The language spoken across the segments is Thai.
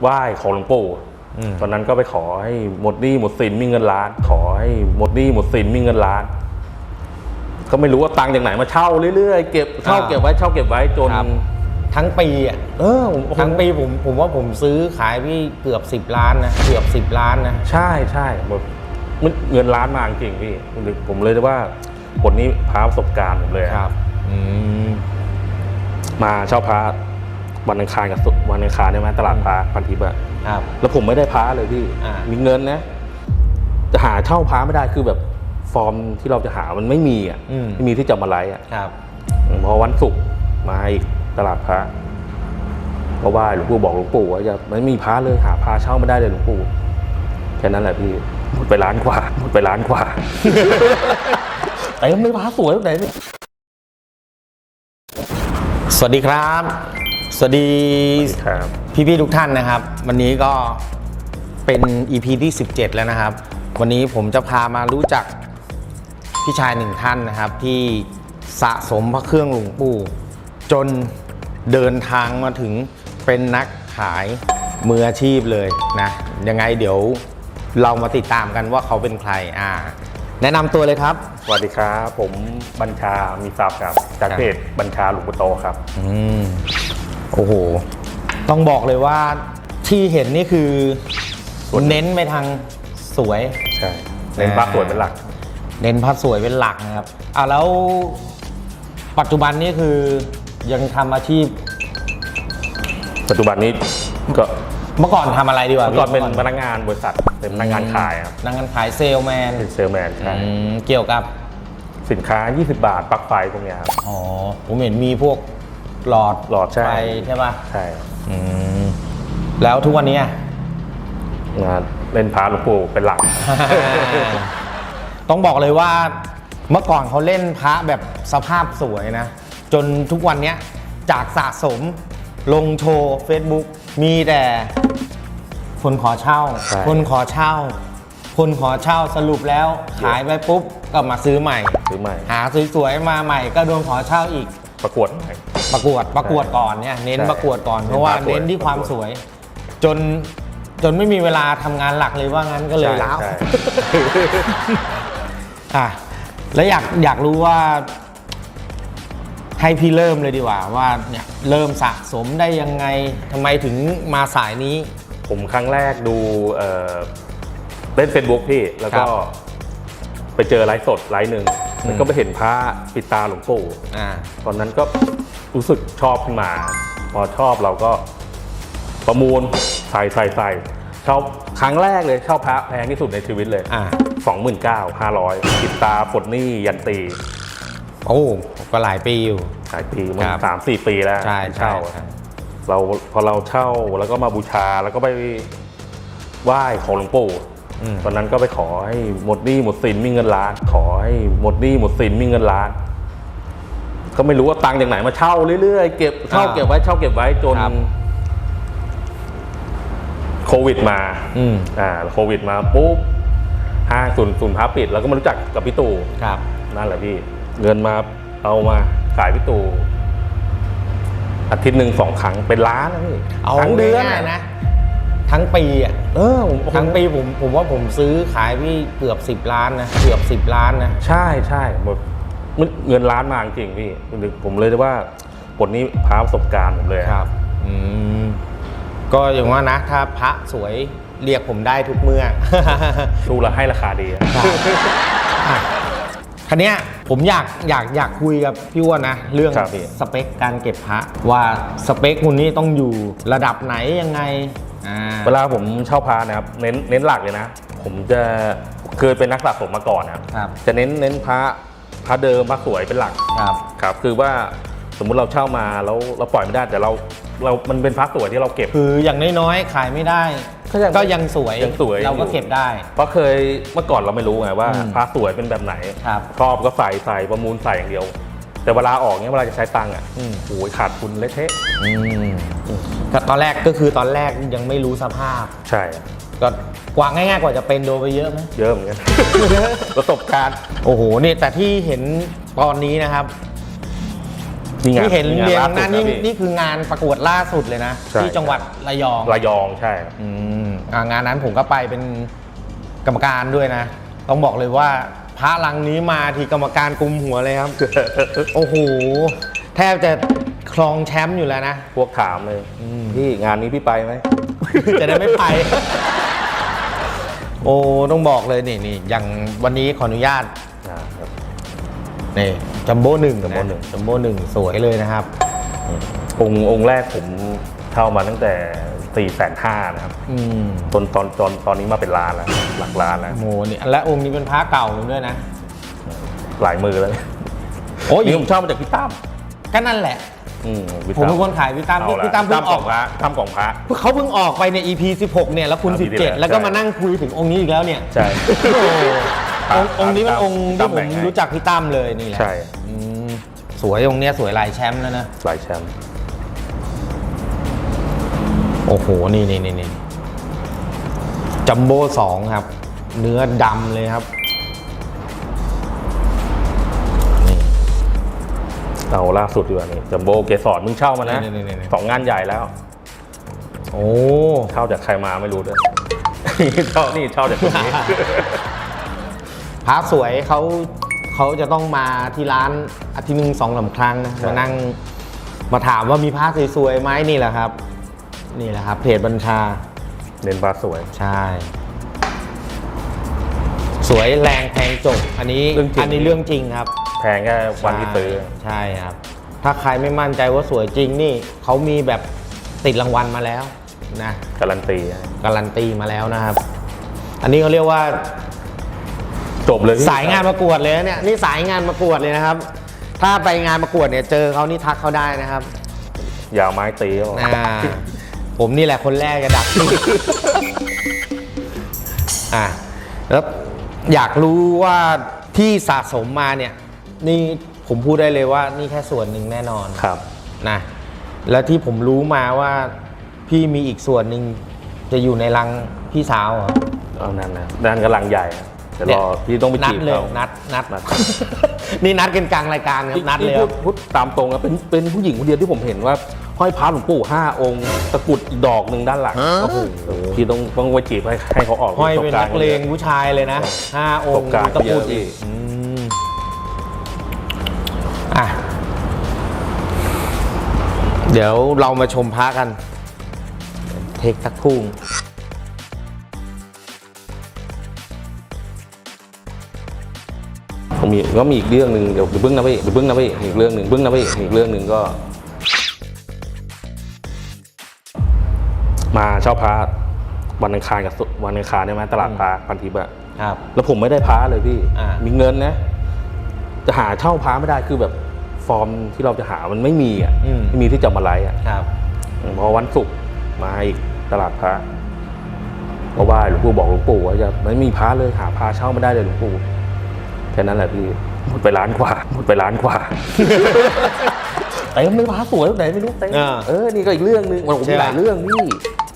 ไหว้ขอหลวงปู่อืมตอนนั้นก็ไปขอให้หมดหนี้หมดสินมีเงินล้าน ขอให้หมดหนี้หมดสินมีเงินล้าน ก็ไม่รู้ว่าตังค์จากไหนมาเช่าเรื่อยๆเก็บเช่าเก็บไว้เช่าเก็บไว้จนครับทั้งปีอะเออผมผมทั้งปีผมผมว่าผมซื้อขายพี่เกือบ10ล้านนะเกือบ10ล้านนะใช่ใช่แบบมันเงินล้านมาจริงๆพี่ผมเลยว่าผลนี้พาประสบการณ์ผมเลยครับอืมมาเช่าพระ วันอังคารกับศุกร์วันอังคารใช่ไหมตลาดพระพันทิพย์อะครับ แล้วผมไม่ได้พระเลยพี่ อ่ามี มีเงินนะ จะหาเช่าพระไม่ได้คือแบบฟอร์มที่เราจะหามันไม่มีอะอืม ไม่มีที่จะมาไลฟ์อะครับพอวันศุกร์มาอีกตลาดพระเพราะว่าหลวงปู่บอกหลวงปู่ว่าอย่าไม่มีพระเลยหาพระเช่าไม่ได้เลยหลวงปู่แค่นั้นแหละพี่หมดไปล้านกว่าหมดไปล้านกว่า แต่ไม่พระสวยไหนเนี่ย สวัสดีครับ สวัสดีครับพี่ๆทุกท่านนะครับ วันนี้ก็เป็น EP ที่ 17 แล้วนะครับ วันนี้ผมจะพามารู้จักพี่ชายหนึ่งท่านนะครับ ที่สะสมพระเครื่องหลวงปู่ จนเดินทางมาถึงเป็นนักขายมืออาชีพเลยนะยังไงเดี๋ยวเรามาติดตามกันว่าเขาเป็นใครอ่า แนะนำตัวเลยครับ สวัสดีครับ ผมบัญชามีทรัพย์ครับ จากเพจบัญชาหลวงปู่โตครับ อืม โอ้โห ต้องบอกเลยว่าที่เห็นนี่คือเน้นไปทางสวย ใช่เน้นพระสวยเป็นหลัก เน้นพระสวยเป็นหลักนะครับอะแล้วปัจจุบันนี้คือยังทำอาชีพ ปัจจุบันนี้ก็เมื่อก่อนทำอะไรดีกว่าเมื่อก่อนเป็นพพี่นักงานบริษัทเป็นพนักงานขายครับพนักงานขายเซลแมนเป็นเซลแมนใช่เกี่ยวกับสินค้า 20 บาทปลั๊กไฟพวกเนี้ยครับ อ๋อผมเห็นมีพวก หลอดหลอดใช่ ไฟใช่ป่ะใช่ครับอืมแล้วทุกวันนี้งานเล่นพาหลวงปู่เป็นหลัก ต้องบอกเลยว่าเมื่อก่อนเขาเล่นพระแบบสภาพสวยนะ จนทุกวันเนี้ยจากสะสมลงโชว์ Facebook มีแต่คนขอเช่า ใช่ คนขอเช่า คนขอเช่าสรุปแล้วขายไปปุ๊บก็มาซื้อใหม่ ซื้อใหม่หาสวยๆมาใหม่ก็โดนขอเช่าอีก ประกวดใหม่ ประกวดประกวดก่อนเนี่ยเน้นใช่ประกวดก่อนเน้นเพราะว่าประกวดเน้นที่ความสวย จนจนไม่มีเวลาทำงานหลักเลยว่างั้นก็เลยใช่ล้าวใช่อะแล้วอยากอยากรู้ว่า ให้พี่เริ่มเลยดีกว่า ว่าเนี่ยเริ่มสะสมได้ยังไงทำไมถึงมาสายนี้ ผมครั้งแรกดูเอ่อเล่นเฟซบุ๊กพี่ แล้วก็ ครับ ไปเจอไลฟ์สดไลฟ์หนึ่งอืม แล้วก็ไปเห็นพระปิดตาหลวงปู่อ่าตอนนั้นก็รู้สึกชอบขึ้นมา พอชอบเราก็ประมูลใส่ใส่ใส่ชอบครั้งแรกเลยชอบพระแพงที่สุดในชีวิตเลยอ่าสองหมื่นเก้าห้าร้อยปิดตาปลดหนี้ยันตีโอ้ก็หลายปีอยู่ หลายปีมันครับสามสี่ปีแล้วใช่ใช่เช่าใช่ เราพอเราเช่าแล้วก็มาบูชาแล้วก็ไปไหว้ของหลวงปู่ อืมตอนนั้นก็ไปขอให้หมดหนี้หมดสินมีเงินล้าน ขอให้หมดหนี้หมดสินมีเงินล้านก็ไม่รู้ว่าตังค์จากไหนมาเช่าเรื่อยๆเก็บเช่าเก็บไว้เช่าเก็บไว้จนครับโควิดมาอืมอ่าโควิดมาปุ๊บห้างศูนย์ศูนย์พระปิด แล้วก็มารู้จักกับพี่ตู่ครับนั่นแหละพี่ เงินมาเอามาขายพี่ตู่อาทิตย์หนึ่งสองครั้งเป็นล้านนะพี่เอาทั้งเดือนง่ายๆนะ ทั้งปีอะเออผมทั้งปีผมผมว่าผมซื้อขายพี่เกือบ 10 ล้านนะเกือบ 10 ล้านนะใช่ใช่แบบมันเงินล้านมาจริงๆพี่ผมเลยว่าบทนี้พาประสบการณ์ผมเลยอะครับอืมก็อย่างว่านะถ้าพระสวยเรียกผมได้ทุกเมื่อดูแลวให้ราคาดีอะอะคันเนี้ยผมอยากอยากอยากคุยกับพี่อ้วนนะ เรื่องครับพี่สเปคการเก็บพระว่าสเปคคุณนี่ต้องอยู่ระดับไหนยังไงอ่า เวลาผมเช่าพานะครับเน้นเน้นหลักเลยนะ ผมจะเคยเป็นนักสะสมมาก่อนนะครับครับ จะเน้นเน้นพระพระเดิมพระสวยเป็นหลักครับครับ คือว่าสมมุติเราเช่ามาแล้วเราปล่อยไม่ได้แต่เราเรา มันเป็นพระสวยที่เราเก็บ คืออย่างน้อยๆ ขายไม่ได้ ก็ยังก็ยังสวยยังสวย เราก็อยู่เก็บได้ เพราะเคยเมื่อก่อนเราไม่รู้ไงว่าอืมพระสวยเป็นแบบไหนครับชอบก็ใส่ใส่ประมูลใส่อย่างเดียว แต่เวลาออกเนี้ยเวลาจะใช้ตังค์อะอืม โอ้ยขาดทุนเละเทะอืมแต่ตอนแรกก็คือตอนแรกยังไม่รู้สภาพ ใช่ก็กว่าง่ายๆกว่าจะเป็นโดนไปเยอะไหม เยอะเหมือนกัน ประสบการณ์โอ้โหนี่แต่ที่เห็นตอนนี้นะครับมีงานที่เห็นมีงานเรียงล่าสุดนั้นนี่นะพี่ นี่คืองานประกวดล่าสุดเลยนะ ใช่ ที่จังหวัดระยองระยองใช่ อืมอ่างานนั้นผมก็ไปเป็นกรรมการด้วยนะ ต้องบอกเลยว่า พระลังนี้มาทีกรรมการกุมหัวเลยครับ โอ้โห แทบจะครองแชมป์อยู่แล้วนะ พวกถามเลยพี่งานนี้พี่ไปไหม จะได้ไม่ไป โอ้ ต้องบอกเลยนี่นี่อย่างวันนี้ขออนุญาตอ่าครับนี่จัมโบ้หนึ่งจัมโบ้หนึ่งจัมโบ้หนึ่งสวยเลยนะครับ องค์องค์แรกผม เข้ามาตั้งแต่4ี่แสนห้านะครับอืมตอนตอนตอนตอนนี้มาเป็นล้านแล้วหลักล้านแล้วโมนี่และองค์นี้เป็นพระเก่าด้วยนะ หลายมือแล้วโอ้ยนี่ผมเช่ามาจากพี่ตั้มก็นั่นแหละ อืมพี่ผมเป็นคนขายพี่ตั้มเอาละพี่ตั้มเพิ่งออกของพระตั้มของพระ เขาเพิ่งออกไปใน EP 16 เนี่ย แล้วคุณอ่าปีที่แล้ว17 แล้วก็ใช่ มานั่งคุยถึงองค์นี้อีกแล้วเนี่ยใช่ โอ้โหครับองค์องค์นี้เป็นองค์ตั้ที่มผแบ่มงให้ รู้จักพี่ตั้มเลยนี่แหละใช่ อืมสวยองค์เนี้ยสวยลายแชมป์แล้วนะ หลายแชมป์ โอ้โห นี่นี่นี่นี่จัมโบ้สองครับ เนื้อดำเลยครับ นี่เอาล่าสุดดีกว่านี่จัมโบ้เกสรมึงเช่ามานะนี่ๆๆๆสองงานใหญ่แล้ว โอ้ เช่าจากใครมาไม่รู้ด้วยเช่านี่เช่าจากคนนี้ พระสวยเขาเขาจะต้องมาที่ร้านอาทิตย์หนึ่งสองสามครั้งนะใช่มานั่งมาถามว่ามีพระสวยๆไหมนี่แหละครับ นี่แหละครับเพจบัญชาเน้นฟ้าสวย ใช่ สวยแรงแพงจบ อันนี้เรื่องจริง อันนี้เรื่องจริงครับแพงแค่วันที่ซื้อ ใช่ครับ ถ้าใครไม่มั่นใจว่าสวยจริงนี่เขามีแบบติดรางวัลมาแล้วนะการันตี การันตีมาแล้วนะครับ อันนี้เขาเรียกว่า จบเลยพี่สายงานประกวดเลยนะเนี่ยนี่สายงานประกวดเลยนะครับ ถ้าไปงานประกวดเนี่ยเจอเขานี่ทักเขาได้นะครับ ยาวไม้ตีก็บอกอ่า ผมนี่แหละคนแรกจะดักอะแล้วอยากรู้ว่าที่สะสมมาเนี่ย นี่ผมพูดได้เลยว่านี่แค่ส่วนหนึ่งแน่นอนครับ นะแล้วที่ผมรู้มาว่าพี่มีอีกส่วนหนึ่งจะอยู่ในรังพี่สาวเหรอเอานั่นนะนั่นกำลังใหญ่นะเดี๋ยวรอพี่ต้องไปนัดจีบเลยเขานัดนัดนัดนี่นัดกันกลางรายการครับนัดเลยคพูรัดบพูดตามตรงนะเป็นเป็นผู้หญิงคนเดียวที่ผมเห็นว่า ห้อยพระหลวงปู่ห้าองค์ ตะกรุดอีกดอกหนึ่งด้านหลังโอ้โหพี่ต้องต้องไปจีบให้ให้เขาออกห้อยเป็นประสบนัรกณ์เลงผู้ชายเลยนะห้าองค์ประสบการณ์ตะพูดเยอะอีกอืมอะเดี๋ยวเรามาชมพระกัน เทคสักครู่ผมมีก็มีอีกเรื่องหนึ่งเดี๋ยวเบื้องนะพี่เดี๋ยวเบื้องนะพี่อีกเรื่องหนึ่งเบื้องนะพี่อีกเรื่องหนึ่งก็ มาเช่าพระวันอังคารกับศุกร์วันอังคารใช่ไหมตลาดพระพันทิพย์อะครับ แล้วผมไม่ได้พระเลยพี่อ่ามี มีเงินนะจะหาเช่าพระไม่ได้คือแบบฟอร์มที่เราจะหามันไม่มีอะอืม ไม่มีที่จะมาไลฟ์อะครับ พอวันศุกร์มาอีกตลาดพระเพราะว่าหลวงปู่บอกหลวงปู่ว่าจะไม่มีพระเลยหาพระเช่าไม่ได้เลยหลวงปู่แค่นั้นแหละพี่หมดไปล้านกว่าหมดไปล้านกว่า เต็มเลยพระสวยไหนไม่รู้เต็มอ่าเออนี่ก็อีกเรื่องหนึงมันผมใช่มีปะ หลายเรื่องนี่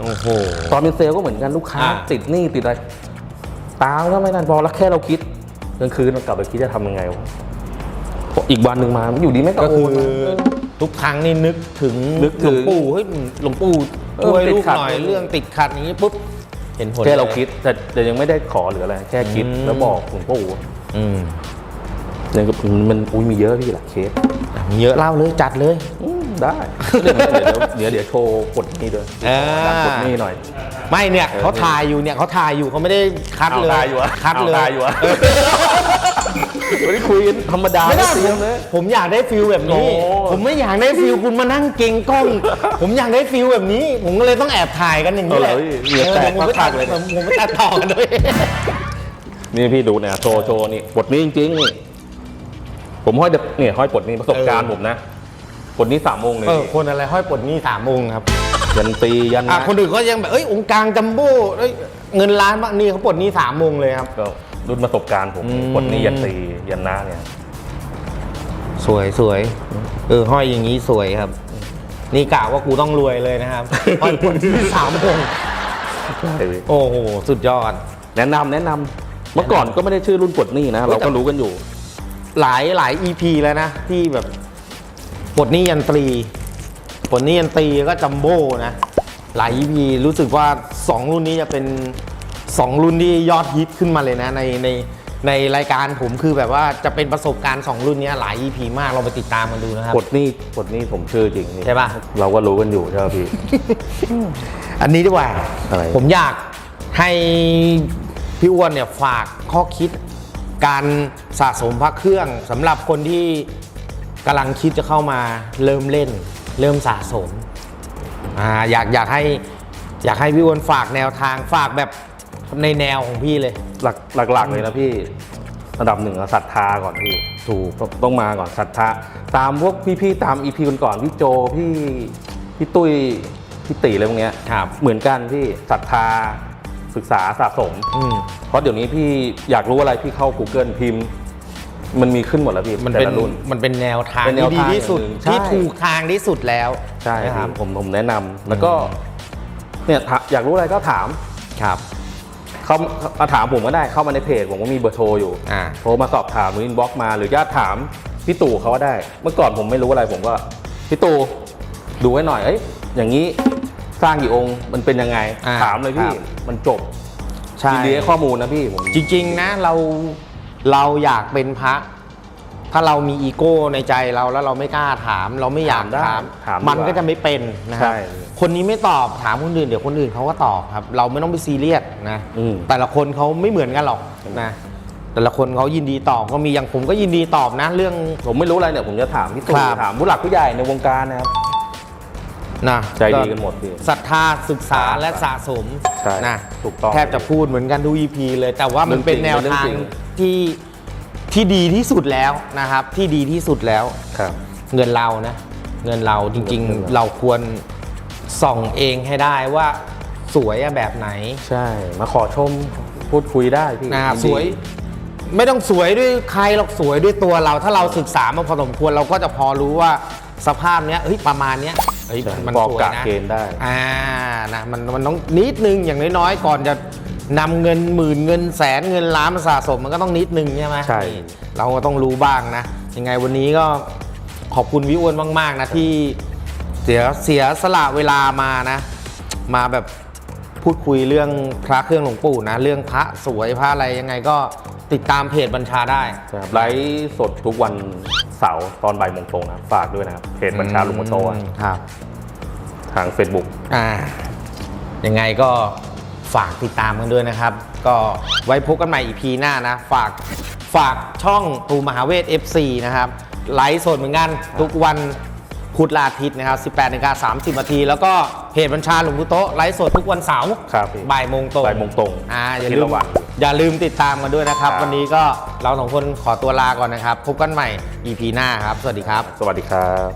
โอ้โหตอนเป็นเซลล์ก็เหมือนกันลูกค้า อ่า ติดหนี้ติดอะไรตามก็ไม่นั่นพอแล้วแค่เราคิดกลางคืนเรากลับไปคิดจะทำยังไงวะอีกวันหนึ่งมามันอยู่ดีไม่ก็ก็โอคืนอมา ทุกครั้งนี่นึกถึงนึกถึงหลวงปู่เฮ้ยหลวงปู่เออช่วยติดลูกขัด หน่อยเรื่องติดขัดอย่างนี้ปุ๊บเห็นผลแค่เราลย คิดแต่แต่ยังไม่ได้ขอหรืออะไรแค่คิดอืม แล้วบอกหลวงปู่อืมเนี่ยก็มันอุ้ยมีเยอะพี่หลักเคส อะมีเยอะเล่าเลยจัดเลย อืม ได้เดี๋ยวเดี๋ยวโชว์กดนี่ด้วยอ่าดันกดนี่หน่อย ไม่เนี่ยเขาถ่ายอยู่เนี่ยเขาถ่ายอยู่เขาไม่ได้คัดเลยเอาถ่ายอยู่อะคัดเลยเอาถ่ายอยู่อะ วันนี้คุยกันธรรมดาไม่ได้เตผรียมมเลย ผมอยากได้ฟิลแบบนี้ โอ้ ผมไม่อยากได้ฟิลคุณมานั่งเก่งกล้อง ผมอยากได้ฟิลแบบนี้ ผมก็เลยต้องแอบถ่ายกันอย่างนี้แหละเอาเหรอเหงื่อแตกผมไปตัดมากๆเลยผมผมไปตัดต่อกันด้วย นี่พี่ดูเนี่ยโชว์โชว์นี่ปลดนี้จริงๆนี่ผมห้อยแบบเนี่ยห้อยปลดนี้ประสบการณ์ผมนะ ปลดนี้สามโมงเลยเออคนอะไรห้อยปลดหนี้สามองค์ครับยันตียันอะนะคนอื่นก็ยังแบบเอ้ยองค์กลางจัมโบ้เอ้ยเงินล้านบ้างนี่เขาปลดหนี้สามองค์เลยครับ ก็รุ่นประสบการณ์ผมอืม ปลดนี้ยันตียันหน้าเนี่ยสวยสวยเออห้อยอย่างนี้สวยครับ นี่กะว่ากูต้องรวยเลยนะครับ ห้อยปลดหนี้สามองค์ใช่พี่โอ้โหสุดยอด แนะนำแนะนำเมื่อก่อนก็ไม่ได้ชื่อรุ่นปลดหนี้นะ เราก็รู้กันอยู่ หลายหลาย EP แล้วนะ ที่แบบ ปลดหนี้ยันตรีปลดหนี้ยันตรีก็จัมโบ้นะ หลาย EP รู้สึกว่า 2 รุ่นนี้จะเป็น 2 รุ่นที่ยอดฮิตขึ้นมาเลยนะในในในรายการผมคือแบบว่าจะเป็นประสบการณ์ 2 รุ่นนี้หลาย EP มากเราไปติดตามกันดูนะครับปลดหนี้ปลดหนี้ผมชื่อจริงนี่ใช่ปะเราก็รู้กันอยู่ใช่ไหมพี่ อันนี้ดีกว่า อะไร ผมอยากให้พี่อ้วนเนี่ยฝากข้อคิดการสะสมพระเครื่องสำหรับคนที่ กำลังคิดจะเข้ามาเริ่มเล่น เริ่มสะสมอ่าอยากอยากให้อยากให้พี่อ้วนฝากแนวทางฝากแบบในแนวของพี่เลย หลักหลักๆเลยนะพี่ระดับหนึ่งอะศรัทธาก่อนพี่ถูกต้องต้องมาก่อนศรัทธาตามพวกพี่ๆตามอีพีก่อนๆพี่โจพี่พี่ตุ้ยพี่ตีอะไรพวกเนี้ยครับเหมือนกันพี่ศรัทธาศึกษาสะสม อืม เพราะเดี๋ยวนี้พี่อยากรู้อะไรพี่เข้า Google พิมพ์ มันมีขึ้นหมดแล้วพี่มันแต่เป็นละรุ่น มันเป็นแนวทางเป็นแนวที่ดีทางที่สุดอย่างหนึ่งใช่ ที่ถูกทางที่สุดแล้วใช่นะคพี่รับผมผมแนะนำแล้วก็เนี่ยถาอยากรู้อะไรก็ถามครับ เขามาถามผมก็ได้เข้ามาในเพจผมก็มีเบอร์โทรอยู่อ่า โทรมาสอบถามหรืออินบ็อกมา หรือญาติถามพี่ตู่เขาก็ได้ เมื่อก่อนผมไม่รู้อะไรผมก็พี่ตู่ดูให้หน่อยเอ้ยอย่างนี้สร้างกี่องค์มันเป็นยังไง อ่าถามเลยพี่ครับ มันจบใช่ยินดีให้ข้อมูลนะพี่ผม จริงๆนะเรา เราอยากเป็นพระ ถ้าเรามีอีโก้ในใจเราแล้วเราไม่กล้าถาม เราไม่อยากถามได้ถามถามดีกว่ามันก็จะไม่เป็นนะครัใช่บคนนี้ไม่ตอบถามคนอื่นเดี๋ยวคนอื่นเขาก็ตอบครับ เราไม่ต้องไปซีเรียสนะ อืม แต่ละคนเขาไม่เหมือนกันหรอกนะ แต่ละคนเขายินดีตอบก็มีอย่างผมก็ยินดีตอบนะ เรื่อง ผมไม่รู้อะไรเนี่ยผมจะถามพี่ตู่ครับ ถามผู้หลักผู้ใหญ่ในวงการนะครับ นะใจดีกันหมดพี่ศรัทธาศึกษาและสะสมใช่นะถูกต้องแทบจะพูดเหมือนกันทุก EP เลย แต่ว่ามันเรื่องจริงเป็นแนวเรื่องทางจริงที่ที่ดีที่สุดแล้วนะครับ ที่ดีที่สุดแล้วครับ เงินเรานะ เงินเราจริงเงินเราๆเราควรส่องเองให้ได้ว่าสวยอะแบบไหน ใช่ มาขอชมพูดคุยได้พี่นะครับนสดีวยไม่ต้องสวยด้วยใครหรอกสวยด้วยตัวเรา ถ้าเราศึกษามาพอสมควรเราก็จะพอรู้ว่าสภาพเนี้ยเฮ้ยประมาณเนี้ย เฮ้ยใช่มันพอสวยกะนะเกณฑ์ได้อ่านะมันมันต้องนิดนึงอย่างน้อยๆก่อนจะนำเงินหมื่นเงินแสนเงินล้านมาสะสมมันก็ต้องนิดนึงใช่ไหมใช่นี่เราก็ต้องรู้บ้างนะ ยังไงวันนี้ก็ขอบคุณวิอ้วนมาก ๆ นะที่เสียเสียสละเวลามานะ มาแบบพูดคุยเรื่องพระเครื่องหลวงปู่นะ เรื่องพระสวยพระอะไรยังไงก็ ติดตามเพจบัญชาได้ใช่ครับไลฟ์สดทุกวันเสาร์ตอนบ่ายโมงตรงนะฝากด้วยนะครับ เพจบัญชาลุงมโตะอืมครับ ทาง Facebook อ่า ยังไงก็ฝากติดตามกันด้วยนะครับ ก็ไว้พบกันใหม่อีพีหน้านะ ฝากฝากช่องตูมหาเวท FC นะครับ ไลฟ์สดเหมือนกัน ทุกวัน พุธลาอาทิตย์นะครับ18นาฬิกา30นาทีแล้วก็เพจบัญชาหลวงพุโตะไลฟ์สดทุกวันเสาร์ครับพี่บ่ายโมงตรงบ่ายโมงตรงอ่าอย่าทีลืละมวันอย่าลืมติดตามกันด้วยนะครับ ครับ วันนี้ก็เราสองคนขอตัวลาก่อนนะครับ พบกันใหม่ EP หน้าครับ สวัสดีครับ สวัสดีครับ